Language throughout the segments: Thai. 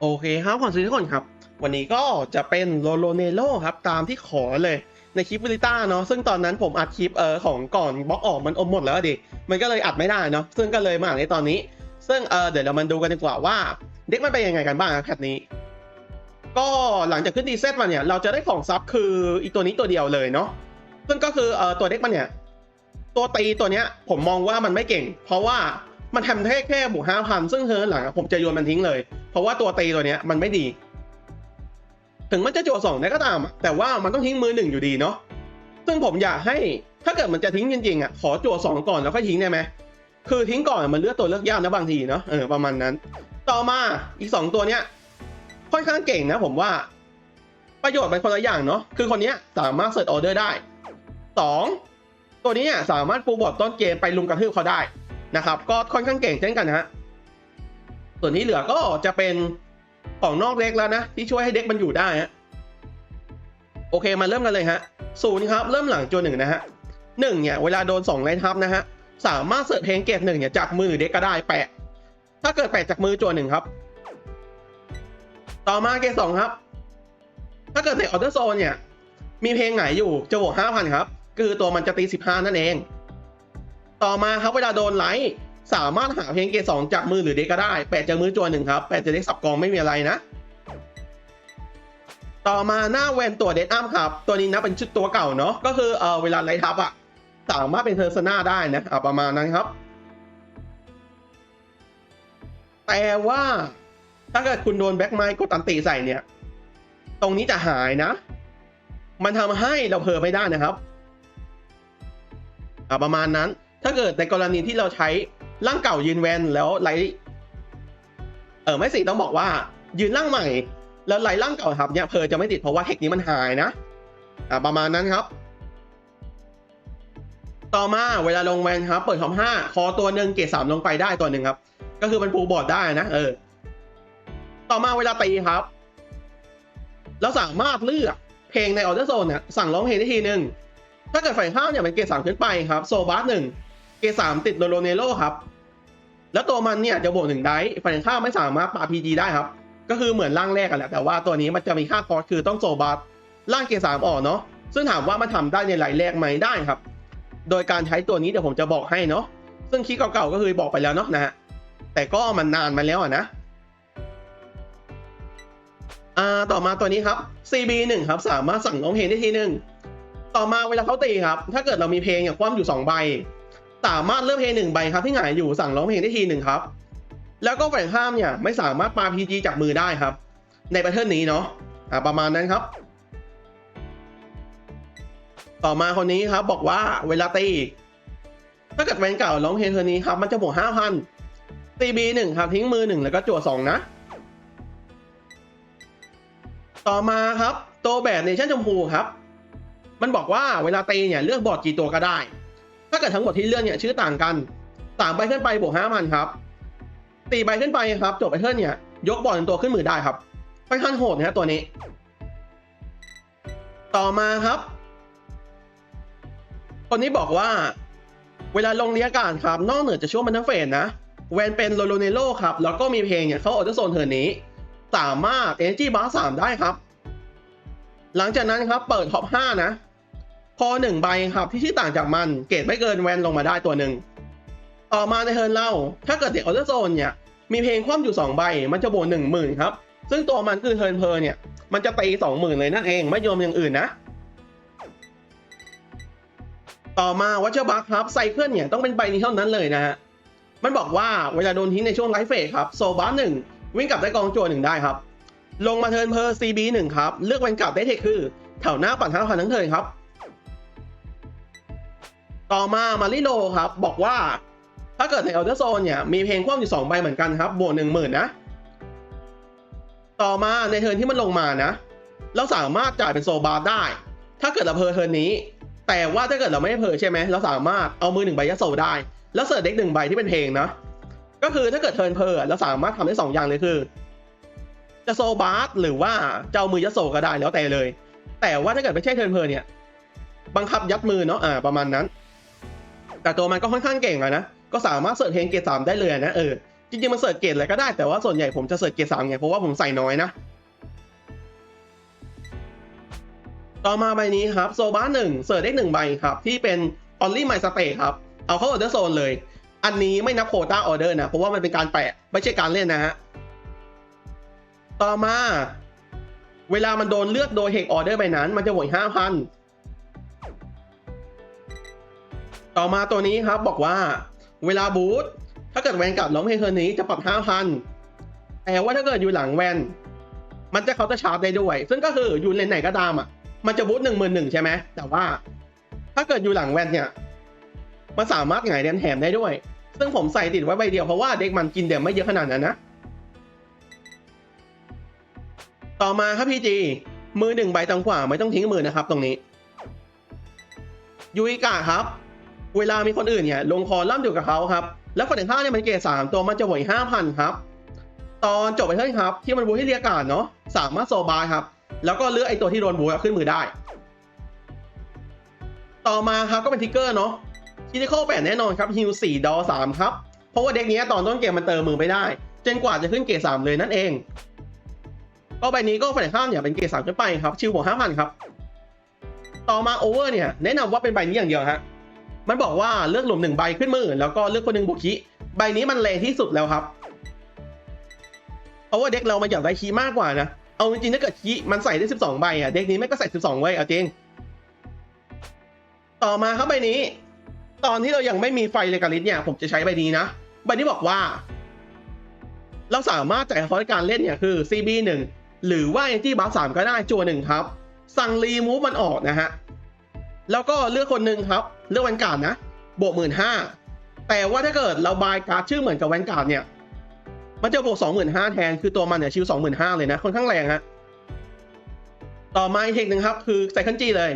โอเคครับขอซื้อทุกคนครับ วันนี้ก็จะเป็นโลโลเนโลครับ ตามที่ขอเลยในคลิปวิลิต้าเนาะซึ่งตอนนั้นผมอัดคลิปเออของก่อนบล็อกออกมันอมหมดแล้วดิ มันก็เลยอัดไม่ได้เนาะซึ่งก็เลยมาอัดในตอนนี้ ซึ่งเออเดี๋ยวเรามาดูกันดีกว่าว่า เด็กมันเป็นยังไงกันบ้างครับแพทนี้ ก็หลังจากขึ้นดีเซตมาเนี่ยเราจะได้ของซับคืออีตัวนี้ตัวเดียวเลยเนาะซึ่งก็คือเออตัวเด็กมันเนี่ยตัวตีตัวเนี้ยผมมองว่ามันไม่เก่ง เพราะว่ามันทำแค่แค่บวกห้าพันซึ่งเธอหลังผมจะโยนมันทิ้งเลย เพราะว่าตัวตีตัวเนี้ยมันไม่ดี ถึงมันจะจั่วสองได้ก็ตาม แต่ว่ามันต้องทิ้งมือหนึ่งอยู่ดีเนาะซึ่งผมอยากให้ถ้าเกิดมันจะทิ้งจริงๆอะขอจั่วสองก่อนแล้วค่อยทิ้งได้ไหมคือทิ้งก่อนมันเลือกตัวเลือกยากนะบางทีเนาะเออประมาณนั้น ต่อมาอีกสองตัวเนี้ยค่อนข้างเก่งนะผมว่า ประโยชน์เป็นคนละอย่างเนาะคือคนเนี้ยสามารถเสิร์ชออเดอร์ได้สองตัวนี้เนี่ยสามารถปูบอดต้นเกมไปลุมกระทืบเขาได้นะครับ ก็ค่อนข้างเก่งเช่นกันนะฮะ ส่วนที่เหลือก็จะเป็นของนอกเล็กแล้วนะ ที่ช่วยให้เด็กมันอยู่ได้ฮะโอเคมาเริ่มกันเลยฮะศูนย์ครับ เริ่มหลังโจหนึ่งนะฮะหนึ่งเนี่ยเวลาโดนสองไลน์ทับนะฮะสามารถเสิร์ชเพลงเกตหนึ่งเนี่ยจากมือหรือเด็กก็ได้แปะ ถ้าเกิดแปะจากมือโจหนึ่งครับ ต่อมาเกตสองครับ ถ้าเกิดในออเดอร์โซนเนี่ย มีเพลงไหนอยู่จะบวกห้าพันครับ คือตัวมันจะตีสิบห้านั่นเอง ต่อมาครับเวลาโดนไลท์ สามารถหาเพลงเกตสองจากมือหรือเด็กก็ได้แปะจากมือจวนหนึ่งครับแปะจากเด็กสับกองไม่มีอะไรนะ ต่อมาหน้าแวนตัวเดดอัมครับ ตัวนี้นะเป็นชุดตัวเก่าเนาะก็คือเออเวลาไลท์ทับอะสามารถเป็นเพอร์ซนาได้นะอะประมาณนั้นครับ แต่ว่าถ้าเกิดคุณโดนแบ็กไมค์กดตันตีใส่เนี่ย ตรงนี้จะหายนะ มันทำให้เราเพลอไม่ได้นะครับอ่าประมาณนั้นถ้าเกิดในกรณีที่เราใช้ ร่างเก่ายืนแวนแล้วไลท์เออไม่สิต้องบอกว่า ยืนร่างใหม่ แล้วไลท์ร่างเก่าครับเนี่ยเพอจะไม่ติดเพราะว่าเทคนี้มันหายนะอ่าประมาณนั้นครับ ต่อมาเวลาลงแวนครับ เปิดท็อปห้าคอตัวหนึ่งเกรดสามลงไปได้ตัวหนึ่งครับ ก็คือมันปูบอร์ดได้นะเออ ต่อมาเวลาตีครับเราสามารถเลือกเพลงในออเดอร์โซนเนี่ยสั่งร้องเพลงได้ทีหนึ่งถ้าเกิดฝ่ายข้ามเนี่ยเป็นเกรดสามขึ้นไปครับ โซบาสหนึ่งเกรดสามติดโลโลเนโลครับ แล้วตัวมันเนี่ยจะบวกหนึ่งได้ฝ่ายข้าไม่สามารถปาพีจีได้ครับ ก็คือเหมือนร่างแรกกันแหละแต่ว่าตัวนี้มันจะมีค่าคอร์สคือต้องโซบาสร่างเกสามออกเนาะซึ่งถามว่ามันทำได้ในไหลายแรกไหมได้ครับ โดยการใช้ตัวนี้เดี๋ยวผมจะบอกให้เนาะซึ่งคลิปเก่าๆก็คือบอกไปแล้วเนาะนะฮะแต่ก็มันนานมาแล้วนะอ่าต่อมาตัวนี้ครับ CB 1 ครับสามารถสั่งร้องเพลงได้ทีหนึ่งต่อมาเวลาเขาตีครับ ถ้าเกิดเรามีเพลงอย่างคว่ำอยู่2ใบ สามารถเลือกเพลงหนึ่งใบครับที่หงายอยู่สั่งร้องเพลงได้ทีหนึ่งครับ แล้วก็ฝ่ายข้ามเนี่ยไม่สามารถปา PG จากมือได้ครับ ในแพทเทิร์นนี้เนาะอ่าประมาณนั้นครับ ต่อมาคนนี้ครับบอกว่าเวลาตีถ้าเกิดแวนเก่าร้องเพลงเทอนี้ครับมันจะบวกห้าพัน CB หนึ่งครับทิ้งมือหนึ่งแล้วก็จั่วสองนะ ต่อมาครับตัวแบบเนชั่นชมพูครับ มันบอกว่าเวลาตีเนี่ยเลือกบอร์ดกี่ตัวก็ได้ ถ้าเกิดทั้งหมดที่เลือกเนี่ยชื่อต่างกันสามใบขึ้นไปบวกห้าพันครับตีใบขึ้นไปครับจบไปเทิร์นเนี่ย ยกบอร์ดหนึ่งตัวขึ้นมือได้ครับค่อนข้างโหดนะฮะตัวนี้ ต่อมาครับคนนี้บอกว่า เวลาลงเรียกการครับ นอกเหนือจะช่วงมันทั้งเฟสนะแวนเป็นโลโลเนโลครับ แล้วก็มีเพลงเนี่ยเข้าออเดอร์โซนเทอร์นี้ สามารถ Energy Bar 3ได้ครับ หลังจากนั้นครับเปิดท็อป5นะ พอหนึ่งใบครับที่ชื่อต่างจากมันเกรดไม่เกินแวนลงมาได้ตัวหนึ่งต่อมาในเทิร์นเล่า ถ้าเกิดเด็กออเดอร์โซนเนี่ยมีเพลงคว่ำอยู่ 2 ใบ มันจะโบหนึ่งหมื่นครับ ซึ่งตัวมันคือเทิร์นเพอร์เนี่ย มันจะตีสองหมื่นเลยนั่นเอง ไม่ยอมอย่างอื่นนะ ต่อมาวัชเชอร์บัคครับไซเคิลเนี่ยต้องเป็นใบนี้เท่านั้นเลยนะฮะ มันบอกว่าเวลาโดนทิ้งในช่วงไลฟ์เฟสครับ โซบัสหนึ่งวิ่งกลับได้กองโจหนึ่งได้ครับ ลงมาเทิร์นเพอร์ CB หนึ่งครับ เลือกแวนกลับได้เทคคือแถวหน้าปั่นห้าพันทั้งเทิร์นครับ ต่อมามาริโลครับบอกว่าถ้าเกิดในเอลเดอร์โซนเนี่ยมีเพลงคว่ำอยู่สองใบเหมือนกันครับบวกหนึ่งหมื่นนะ ต่อมาในเทิร์นที่มันลงมานะ เราสามารถจ่ายเป็นโซบาร์ได้ ถ้าเกิดเราเพอเทิร์นนี้ แต่ว่าถ้าเกิดเราไม่ได้เพอใช่ไหมเราสามารถเอามือหนึ่งใบยัดโซได้ แล้วเสิร์ชเด็กหนึ่งใบที่เป็นเพลงนะ ก็คือถ้าเกิดเทิร์นเพอเราสามารถทำได้สองอย่างเลยคือ จะโซบาร์หรือว่าจะเอามือยัดโซก็ได้แล้วแต่เลย แต่ว่าถ้าเกิดไม่ใช่เทิร์นเพอเนี่ยบังคับยัดมือเนาะอ่าประมาณนั้น แต่ตัวมันก็ค่อนข้างเก่งอะนะ ก็สามารถเสิร์ชเพลงเกรดสามได้เลยนะเออ จริงๆ มันเสิร์ชเกรดอะไรก็ได้ แต่ว่าส่วนใหญ่ผมจะเสิร์ชเกรดสามไง เพราะว่าผมใส่น้อยนะ ต่อมาใบนี้ครับโซบ้าหนึ่งเสิร์ชได้หนึ่งใบครับ ที่เป็น only my stay ครับ เอาเข้า order zone เลย อันนี้ไม่นับโคต้าออเดอร์นะ เพราะว่ามันเป็นการแปะ ไม่ใช่การเล่นนะฮะ ต่อมา เวลามันโดนเลือกโดยเฮกออเดอร์ใบนั้น มันจะบวกห้าพัน ต่อมาตัวนี้ครับบอกว่าเวลาบูทถ้าเกิดแวนกลับล้อมเพลงเทอร์นี้จะปรับห้าพันแต่ว่าถ้าเกิดอยู่หลังแวน มันจะเขาจะชาร์จได้ด้วย ซึ่งก็คืออยู่เลนไหนก็ตามอะ มันจะบูทหนึ่งหมื่นหนึ่งใช่ไหมแต่ว่า ถ้าเกิดอยู่หลังแวนเนี่ย มันสามารถหงายแดนแถมได้ด้วย ซึ่งผมใส่ติดไว้ใบเดียวเพราะว่าเด็กมันกินเดมไม่เยอะขนาดนั้นนะ ต่อมาครับพี่จีมือหนึ่งใบตังขวาไม่ต้องทิ้งมือนะครับ ตรงนี้ยูอิกะครับ เวลามีคนอื่นเนี่ยลงคอล่ำอยู่กับเขาครับ แล้วฝั่งข้างเนี่ยมันเกรดสามตัวมันจะหวยห้าพันครับ ตอนจบไปเท่านี้ครับ ที่มันบูให้เรียกการเนาะสามารถโซบายครับ แล้วก็เลือกไอตัวที่โดนบูขึ้นมือได้ ต่อมาครับก็เป็นทิกเกอร์เนาะคิติคอลแปดแน่นอนครับฮิวสี่ดอสามครับ เพราะว่าเด็กนี้ตอนต้นเกมมันเติมมือไม่ได้จนกว่าจะขึ้นเกรดสามเลยนั่นเอง ก็ใบนี้ก็ฝ่ายข้ามเนี่ยเป็นเกรดสามขึ้นไปครับชิวบวกห้าพันครับ ต่อมาโอเวอร์เนี่ยแนะนำว่าเป็นใบนี้อย่างเดียวฮะ มันบอกว่าเลือกหลุมหนึ่งใบขึ้นมือ แล้วก็เลือกคนหนึ่งบุคิใบนี้มันแรงที่สุดแล้วครับเพราะว่าเด็กเรามันอยากได้คีมากกว่านะ เอาจริงๆถ้าเกิดคีมันใส่ได้ 12 ใบอะเด็กนี้ไม่ก็ใส่ 12 ไว้เอาจริง ต่อมาครับใบนี้ ตอนที่เรายังไม่มีไฟเลกาลิสเนี่ย ผมจะใช้ใบนี้นะ ใบนี้บอกว่า เราสามารถจ่ายคอร์การเล่นเนี่ยคือ CB 1หรือว่า NG buff 3ก็ได้จัวหนึ่งครับ สั่งรีมูฟมันออกนะฮะ แล้วก็เลือกคนหนึ่งครับ เลือกแวนการ์ดนะ บวกหมื่นห้าแต่ว่าถ้าเกิดเราบายการ์ดชื่อเหมือนกับแวนการ์ดเนี่ย มันจะบวกสองหมื่นห้าแทน คือตัวมันเนี่ยชิวสองหมื่นห้าเลยนะ ค่อนข้างแรงฮะ ต่อมาอีกเทคหนึ่งครับ คือไซคันจีเลย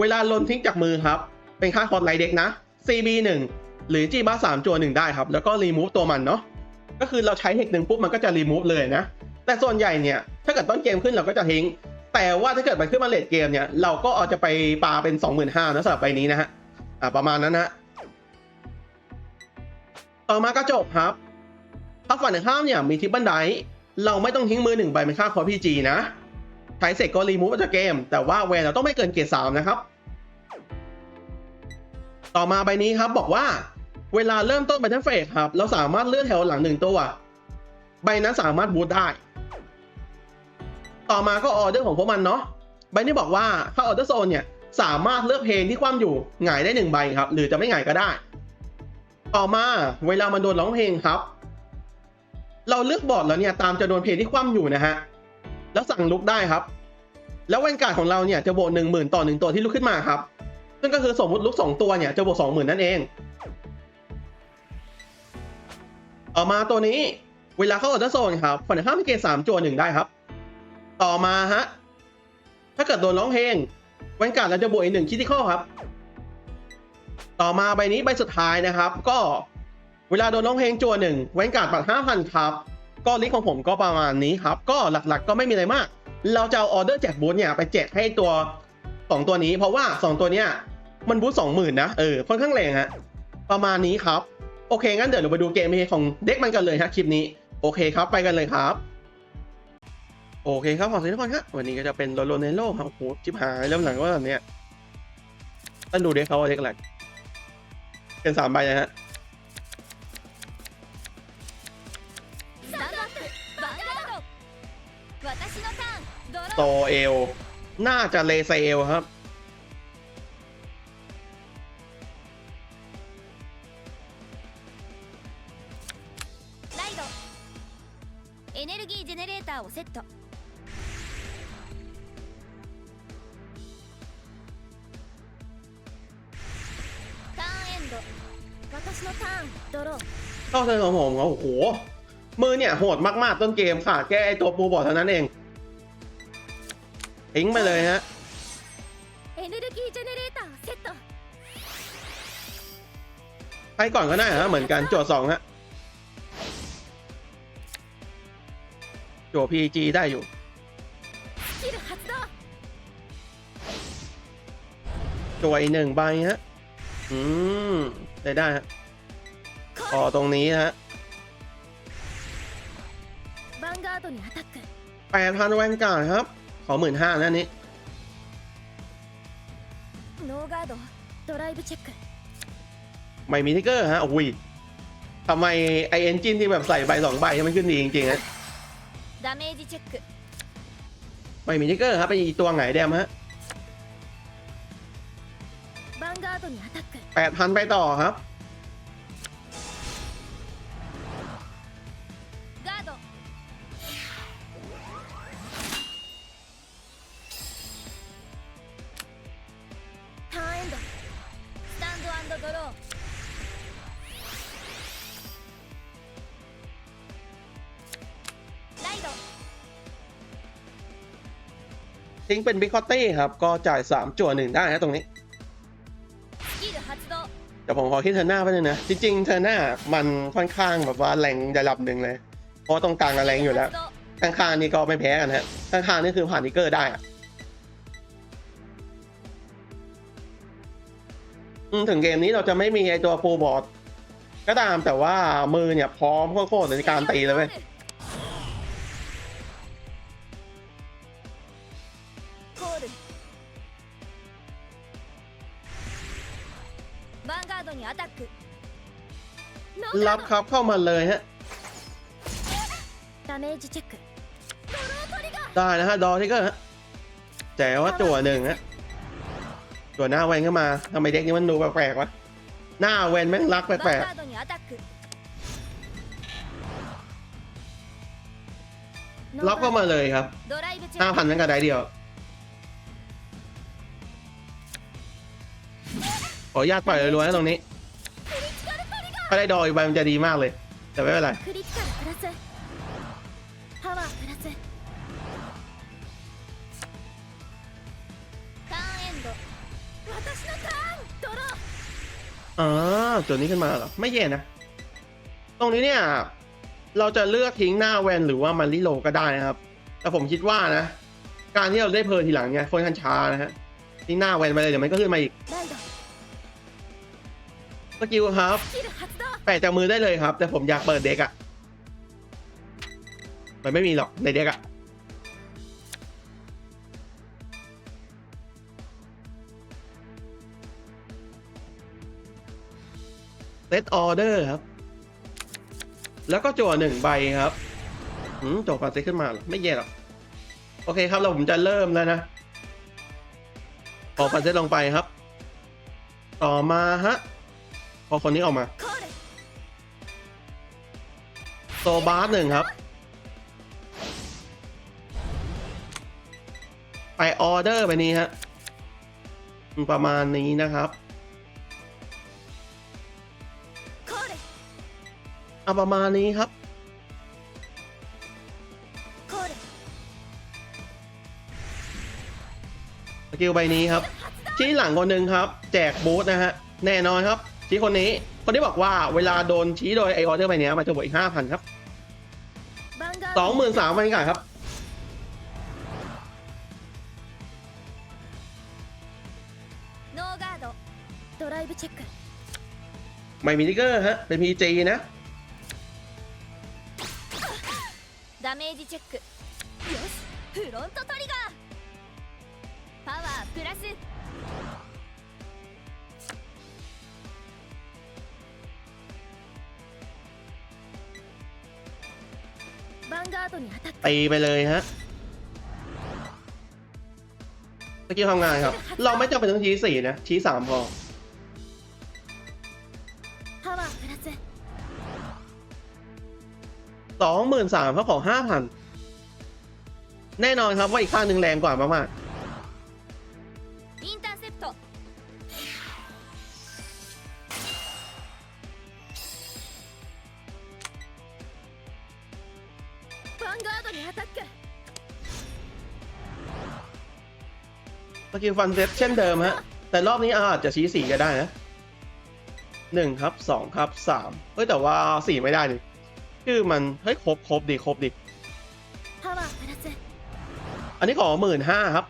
เวลาลนทิ้งจากมือครับ เป็นค่าคอร์ดไลเด็กนะ CB 1หรือ G บ้า3จัวหนึ่งได้ครับ แล้วก็รีมูฟตัวมันเนาะ ก็คือเราใช้เทคหนึ่งปุ๊บมันก็จะรีมูฟเลยนะ แต่ส่วนใหญ่เนี่ย ถ้าเกิดต้นเกมขึ้นเราก็จะทิ้ง แต่ว่าถ้าเกิดมันขึ้นมาเลทเกมเนี่ย เราก็เอาจะไปปาเป็น 25,000นะสำหรับใบนี้นะฮะ อ่าประมาณนั้นนะต่อมากระจกครับ ถ้าฝั่งตรงข้ามเนี่ยมีทิปบันไดเราไม่ต้องทิ้งมือหนึ่งใบเป็นค่าคอพีจีนะใช้เสร็จก็รีมูฟออกจากเกม แต่ว่าแวนเราต้องไม่เกินเกรดสามนะครับ ต่อมาใบนี้ครับบอกว่า เวลาเริ่มต้นแบทเทิลเฟสครับ เราสามารถเลื่อนแถวหลังหนึ่งตัว ใบนั้นสามารถบูทได้ ต่อมาก็ออเดอร์ของพวกมันเนาะใบนี้บอกว่าถ้าออเดอร์โซนเนี่ยสามารถเลือกเพลงที่คว่ำอยู่หงายได้หนึ่งใบครับ หรือจะไม่หงายก็ได้ ต่อมาเวลามันโดนร้องเพลงครับ เราเลือกบอร์ดแล้วเนี่ยตามจำนวนเพลงที่คว่ำอยู่นะฮะแล้วสั่งลุกได้ครับ แล้วแวนการ์ดของเราเนี่ยจะบวกหนึ่งหมื่นต่อหนึ่งตัวที่ลุกขึ้นมาครับ ซึ่งก็คือสมมติลุกสองตัวเนี่ยจะบวกสองหมื่นนั่นเอง ต่อมาตัวนี้เวลาเข้าออเดอร์โซนครับฝั่งข้ามมีเกรดสามจัวหนึ่งได้ครับ ต่อมาฮะ ถ้าเกิดโดนร้องเพลงแวนการ์ดเราจะบวกอีกหนึ่งคิดที่ข้อครับ ต่อมาใบนี้ใบสุดท้ายนะครับ ก็เวลาโดนร้องเพลงจัวหนึ่งแวนการ์ดบัตรห้าพันครับ ก็ลิสต์ของผมก็ประมาณนี้ครับ ก็หลักๆ ก็ไม่มีอะไรมาก เราจะเอาออเดอร์แจกบูธเนี่ยไปแจกให้ตัวสองตัวนี้ เพราะว่าสองตัวเนี้ยมันบูธสองหมื่นนะเออค่อนข้างแรงฮะประมาณนี้ครับ โอเคงั้นเดี๋ยวเราไปดูเกมเพลย์ของเด็กมันกันเลยฮะคลิปนี้ โอเคครับไปกันเลยครับ โอเคครับขอสวัสดีทุกคนครับวันนี้ก็จะเป็นโรโลเนโลครับโอ้โหชิบหายเริ่มหลังว่าแบบเนี้ยต้องดูเด็กเขาว่าเด็กอะไรเป็นสามใบนะฮะ スタンドアップヴァンガード私のターンドロ โต ー เอล น่าจะเลเซเอลครับ ライドエネルギージェネレーターをセット เข้าเทิร์ของผมครัโอ้โห มือเนี่ยโหดมากๆต้นเกมค่ะ แก้ไอตัวปูบอดเท่านั้นเอง ทิ้งไปเลยฮะ ไปก่อนก็ได้ฮะ เหมือนกันโจทย์สองฮะ โจทย์พีจีได้อยู่ โจทย์หนึ่งใบฮะ อืมได้ได้ฮะพอตรงนี้ฮะแปดพันแวนการ์ดครับ ขอหมื่นห้านะนี้ไม่มีทิกเกอร์ฮะโอ้ยทำไมไอเอนจินที่แบบใส่ใบสองใบยังไม่ขึ้นดีจริงๆฮะไม่มีทิกเกอร์ครับเป็นตัวไหนเดมฮะ แปดพันไปต่อครับ ทิ้งเป็นบิคอตตี้ครับ ก็จ่าย 3จั่วหนึ่งได้นะตรงนี้ แต่ผมขอคิดเทอร์หน้าไปเลยนะ จริงๆเทอร์หน้ามันค่อนข้างแบบว่าแรงระดับหนึ่งเลย เพราะว่าตรงกลางแรงอยู่แล้วข้างๆนี่ก็ไม่แพ้กันฮะข้างๆนี่คือผ่านนิกเกอร์ได้อะถึงเกมนี้เราจะไม่มีไอตัวฟูลบอร์ดก็ตามแต่ว่ามือเนี่ยพร้อมโคตรๆในการตีเลยเว้ย รับครับเข้ามาเลยฮะได้นะฮะดอที่ก็ฮะแต่ว่าตัวหนึ่งฮะตัวหน้าเวนเข้ามาทำไมเด็กนี้มันดูแปลกๆวะหน้าเวนแม่งรักแปลกๆล็อกเข้ามาเลยครับห้าพันนั่นก็ได้เดียวขออนุญาตปล่อยรัวๆตรงนี้ ถ้าได้ดอยอีกใบมันจะดีมากเลย แต่ไม่เป็นไร ークリティカルプラスパワープラスターンエンド私のターンドロー อ๋อตัวนี้ขึ้นมาเหรอ ไม่แย่นะ ตรงนี้เนี่ย เราจะเลือกทิ้งหน้าแวนหรือว่ามันรีโหลดก็ได้นะครับ แต่ผมคิดว่านะ การที่เราได้เพลิร์ทีหลังเนี่ยค่อนข้างช้านะฮะทิ้งหน้าแวนไปเลยเดี๋ยวมันก็ขึ้นมาอีก ライド สกิลครับ スキル発動 แปะจากมือได้เลยครับ แต่ผมอยากเปิดเด็กอะมันไม่มีหรอกในเด็กอะเซตออเดอร์ครับ แล้วก็จั่วหนึ่งใบครับอืมจั่วฟาเซตขึ้นมาหรอไม่แย่หรอก โอเคครับเราผมจะเริ่มแล้วนะพอฟาเซตลงไปครับ ต่อมาฮะ พอคนนี้ออกมา โซบาร์หนึ่งครับ ไปออเดอร์ไปนี้ฮะ ประมาณนี้นะครับเอาประมาณนี้ครับสกิลใบนี้ครับ ชี้หลังคนหนึ่งครับ แจกบูธนะฮะ แน่นอนครับ ชี้คนนี้ คนที่บอกว่าเวลาโดนชี้โดยไอออเดอร์ไปเนี้ยมันจะบวกอีกห้าพันครับสองหมื่นสามพันกครับ ไม่มีนิกเกอร์ฮะ เป็นพีจีนะดาเมจเช็คกしフロントトリガーパワープラスガードにアタック ตีไปเลยฮะสกิลทำงานครับ เราไม่จำเป็นต้องชี้สี่นะ ชี้สามพอ パワープラス สองหมื่นสามเขาขอห้าพันแน่นอนครับว่าอีกข้างหนึ่งแรงกว่ามาก イ กิลฟันเซ็ตเช่นเดิมฮะ แต่รอบนี้อาจจะชี้สี่ก็ได้นะหนึ่งครับสองครับสามเฮ้ย แต่ว่าสี่ไม่ได้ดิชื่อมัน เฮ้ย ครบครบดีครบดีอันนี้ขอหมื่นห้าครับ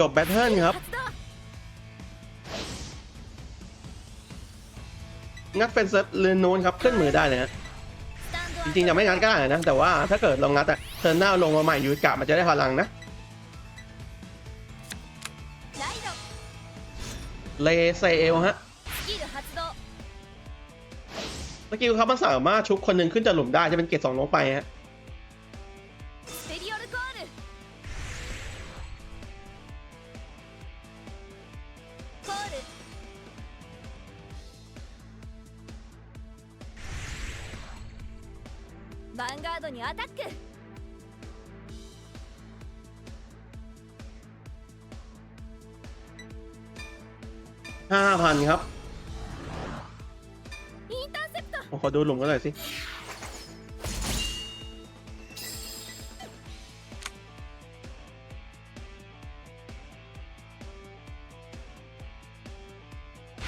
จบแบทเทิลครับ งัดเป็นเซิร์เรนโนนครับเคลื่อนมือได้เลยฮะจริงๆจะไม่งัดก็ได้นะ แต่ว่าถ้าเกิดลองงัดอะเทิร์นหน้าลงมาใหม่ยูกะมันจะได้พลังนะเลเซเอลฮะสกิลเขาบมันสามารถชุบคนหนึ่งขึ้นจากหลุมได้จะเป็นเกตสองลงไปฮะ ห้าพันครับ インターセプト ผมขอดูหลุมกันหน่อยสิ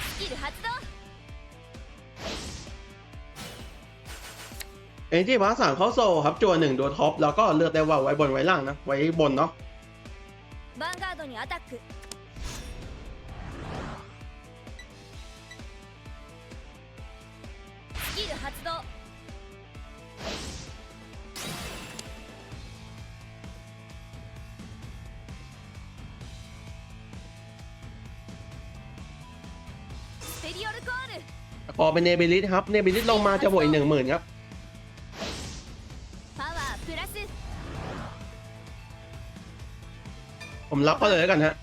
スキル発動 เอจีบาสามเข้าโซครับจัวหนึ่งตัวท็อป แล้วก็เลือกได้ว่าไว้บนไว้ล่างนะ ไว้บนเนาะ ヴァンガードにアタック อเป็นเนเบลิสครับ เนเบลิสลงมาจะบวกอีกหนึ่งหมื่นครับผมรับก็เลยแล้วกันฮะ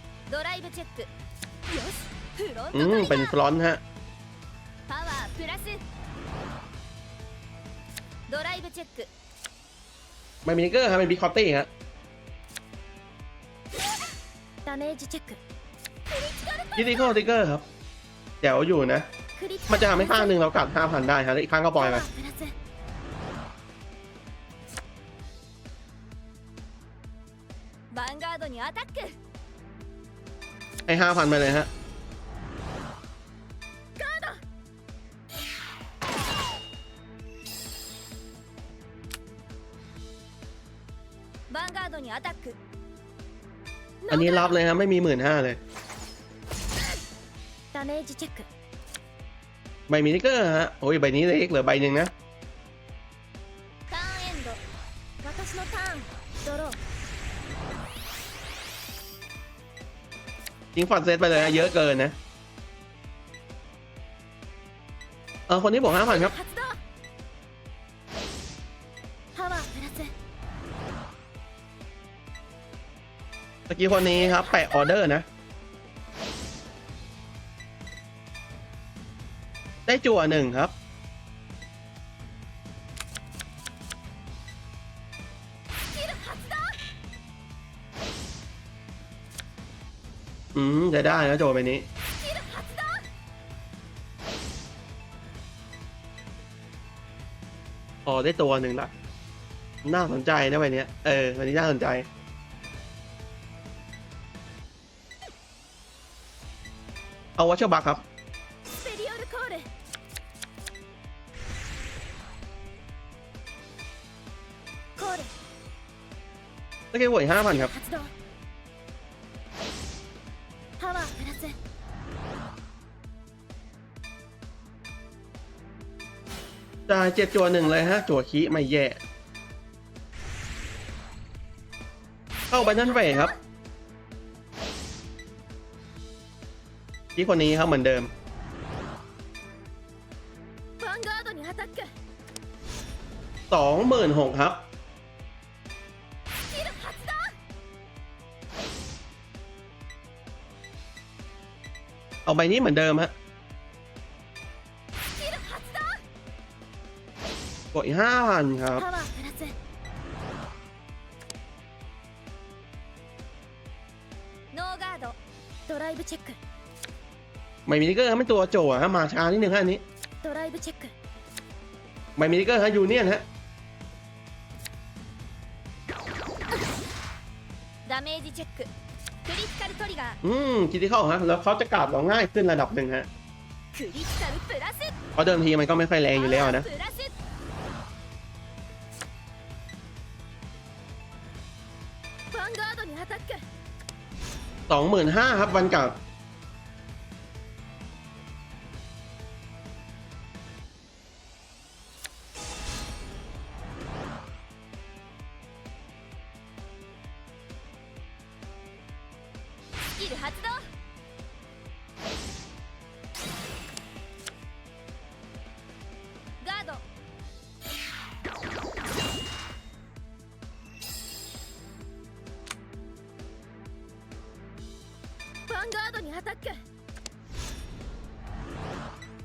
อืมเป็นฟลอนฮะไม่มีเกอร์ครับเป็นบิคอตตี้ฮะดาเมจเช็คคริติคอลติเกอร์ครับแจ๋วอยู่นะ มันจะทำให้ข้างหนึ่งเรากัดห้าพันได้ฮะแล้วอีกข้างก็ปล่อยไปให้ห้าพันไปเลยฮะอันนี้รับเลยฮะไม่มีหมื่นห้าเลยดาเมจเช็ค ใบมินิเกอร์ฮะ โอ้ยใบนี้เล็กเหลือใบหนึ่งนะยิงฟันเซตไปเลยนะเยอะเกินนะ เออคนที่บอกห้าพันครับตะกี้คนนี้ครับแปะออเดอร์นะ ได้จั่วหนึ่งครับ อืมจะได้นะโจไปนี้ พอได้ตัวหนึ่งละ น่าสนใจนะวันนี้เออ วันนี้น่าสนใจเอาวัชบักครับ ได้แค่หวยห้าพันครับจ่ายเจ็ดจัวหนึ่งเลยฮะ จัวคีไม่แย่ เข้าไปนั่นไปครับคีคนนี้ครับเหมือนเดิมสองหมื่นหกครับ เอาใบนี้เหมือนเดิมฮะกดห้าพันครับ ไม่มีนิกเกอร์ฮะเป็นตัวโจอะฮะ มาช้านิดนึงฮะอันนี้ไม่มีนิกเกอร์ครับยูเนียนฮะดダメージチェック อืมคิดที่เข้าฮะ แล้วเขาจะกราบเราง่ายขึ้นระดับหนึ่งฮะเพราะเดิมทีมันก็ไม่ค่อยแรงอยู่แล้วนะสองหมื่นห้าครับวันกับ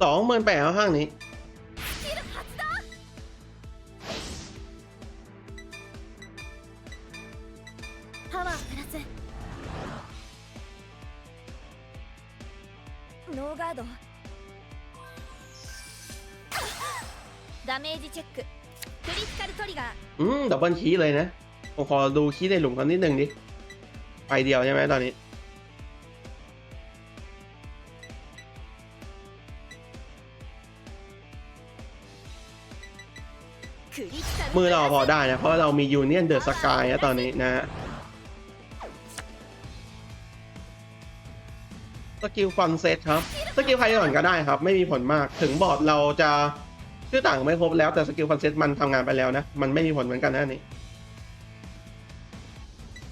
สองหมื่นแปดข้างนี้ スキル発動パワープラスノーガードダメージチェッククリティカルトリガー อืมดับเบิลคีย์เลยนะ ผมขอดูคีย์ในหลุมกันนิดหนึ่งดิ ไปเดียวใช่ไหมตอนนี้ มือเราพอได้นะ เพราะเรามียูเนียนเดอะสกายนะตอนนี้นะสกิลฟันเซตครับ สกิลใครก่อนก็ได้ครับ ไม่มีผลมากถึงบอร์ดเราจะชื่อต่างไม่ครบแล้วแต่สกิลฟันเซตมันทำงานไปแล้วนะ มันไม่มีผลเหมือนกันนะนนี้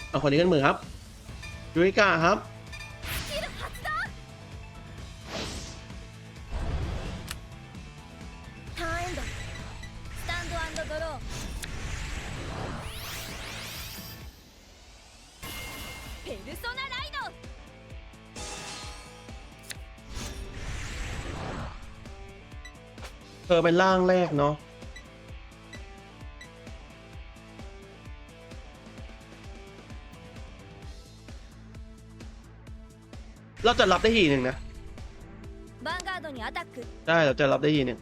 เอาคนนี้ขึ้นมือครับยูริกาครับ อร์เป็นร่างแรกเนาะเราจะรับได้ทีหนึ่งนะ ได้เราจะรับได้ทีหนึ่ง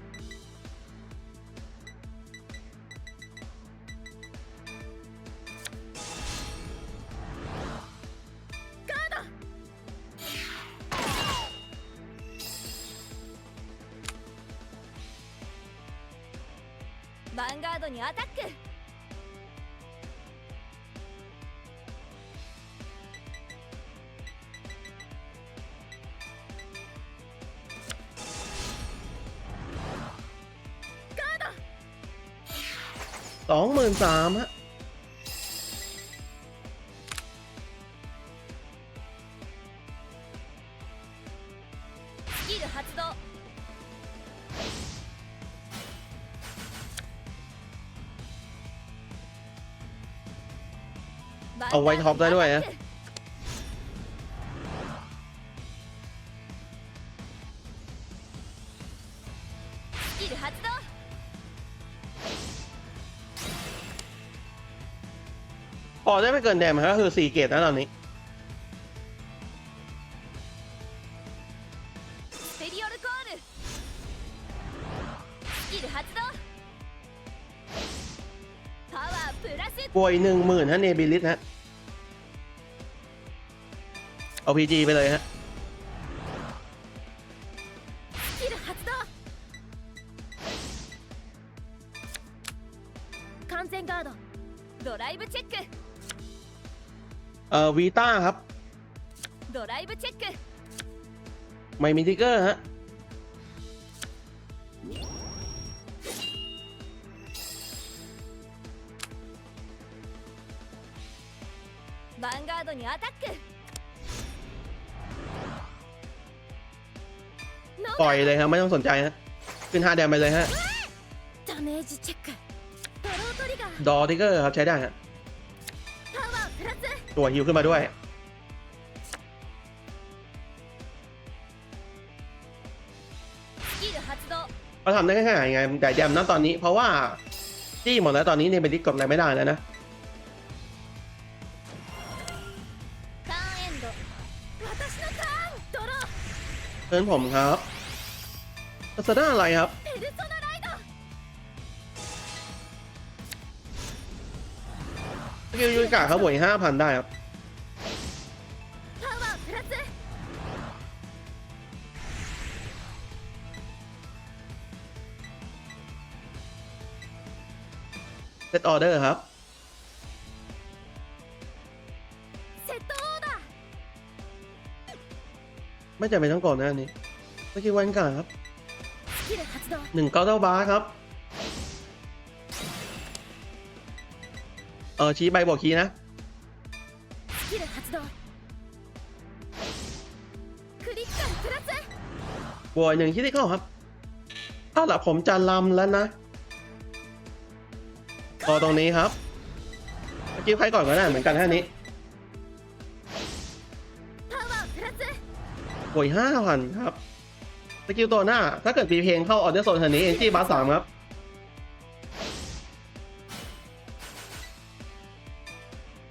ァンガードにアタック สองหมื่นสามฮะ เอาไว้ท็อปได้ด้วยนะพอได้ไม่เกินแดมก็คือสี่เกตนะตอนนี้ป่วยหนึ่งหมื่นฮะเนบิลิสฮะ เอาพีจีไปเลยฮะ スキル発動完全ガードドライブチェック เอ่อวีต้าครับ ドライブチェック ไม่มีทิกเกอร์ฮะ ล่อยเลยครับไม่ต้องสนใจฮะขึ้น5แดมไปเลยฮะดอทิกเกอร์ครับใช้ได้ฮะตัวฮิวขึ้นมาด้วยเราทำได้ง่ายๆไงแต่แดมนั่นตอนนี้เพราะว่าจี้หมดแล้วตอนนี้เนี่ยเป็นดิกดอะไรไม่ได้แล้วนะเพื่อนผมครับ ลาซาด้าอะไรครับ สกิลยูนิกะครับบวกอีกห้าพันได้ครับ เซตออเดอร์ครับไม่จำเป็นต้องก่อนนะอันนี้สกิลแวนการ์ครับ หนึ่งเก้าเท่าบาครับ เออชี้ใบบอกคีนะบวกหนึ่งที่ได้เข้าครับ ถ้าหลับผมจะลำแล้วนะพอตรงนี้ครับเมื่อกี้ใครก่อนก็ได้เหมือนกันแค่นี้ป่วยห้าพันครับ สกิลตัวหน้า ถ้าเกิดตีเพลงเข้าออเดอร์โซนทันนี้เอ็นจีบาสามครับ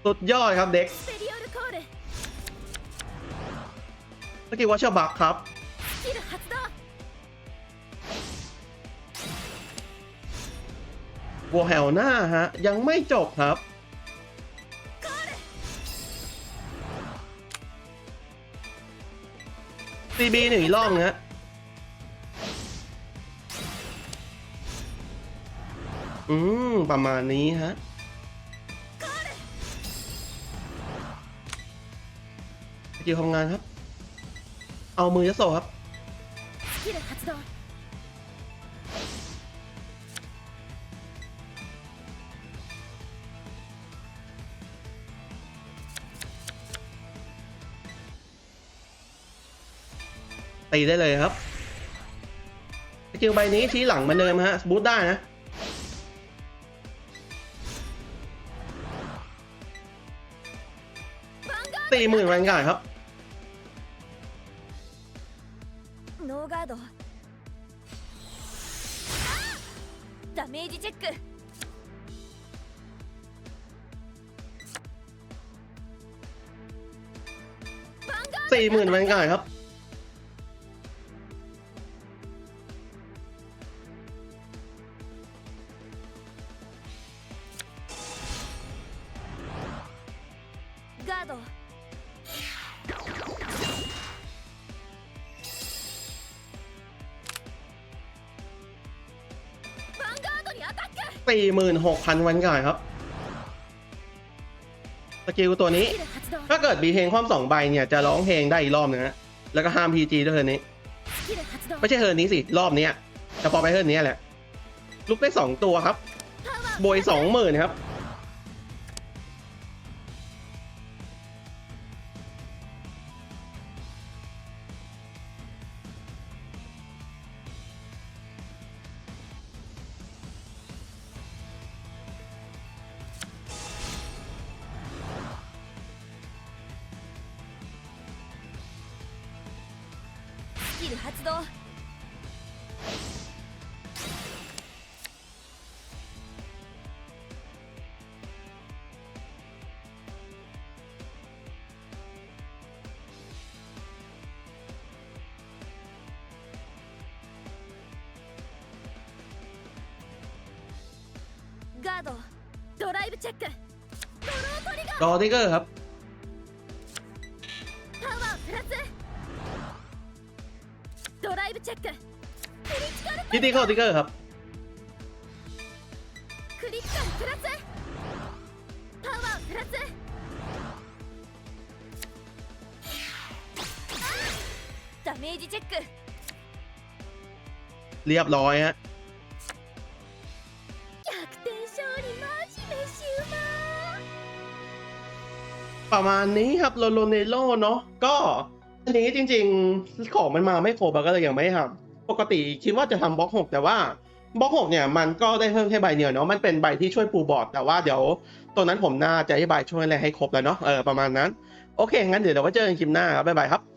สุดยอดครับเด็กสกิลวัชบักครับวัวแหวหน้าฮะ ยังไม่จบครับซีบีหนึ่งรอบนะ อืม ประมาณนี้ฮะเกิลทำงานครับ เอามือยโสครับ ตีได้เลยครับเกิลใบนี้ชี้หลังเหมือนเดิมฮะบูทได้นะ ヴァンガー ตีหมื่นแวนการ์ดครับ ドノーガードダメージチェックヴァンガー สี่หมื่นแวนการ์ดครับ 40,600วันก่อนครับ สกิลตัวนี้ ถ้าเกิดบีเพลงคว่ำสองใบเนี่ย จะร้องเพลงได้อีกรอบนึงนะแล้วก็ห้ามพีจีด้วยเทอร์นี้ ไม่ใช่เทอร์นี้สิ รอบนี้จะพอไปเทอร์นี้แหละลุกได้สองตัวครับ บวยสองหมื่ครับ スキル発動ガードドライブチェックドロートリガー รอทิกเกอร์ครับ ตี้เข้าติ๊กเกอร์ครับดาเมจเช็คเรียบร้อยฮะประมาณนี้ครับโลโลเนโลเนาะก็อันนี้จริง ๆ ของมันมาไม่ครบก็เลยยังไม่ทำ ปกติคิดว่าจะทำบล็อกหกแต่ว่าบล็อกหกเนี่ยมันก็ได้เพิ่มแค่ใบเดียวเนาะมันเป็นใบที่ช่วยปูบอร์ดแต่ว่าเดี๋ยวตัวนั้นผมน่าจะอธิบายช่วยอะไรให้ครบแล้วเนาะเออประมาณนั้น โอเค งั้นเดี๋ยวเราไว้เจอกันคลิปหน้าครับบ๊ายบายครับ